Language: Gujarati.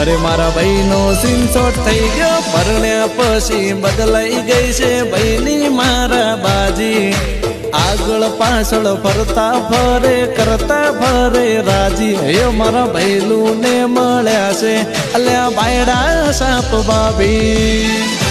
અરે મારા ભાઈનો સ્ક્રીનશોટ થઈ ગયો પરણ્યા પછી બદલાઈ ગઈ છે ભાઈની મારા બાજી આગળ પાછળ ફરતા ફરે કરતા ફરે રાજી એ મારા ભૈલું ને મળ્યા છે અલ્યા બાયડા સાપ બાબી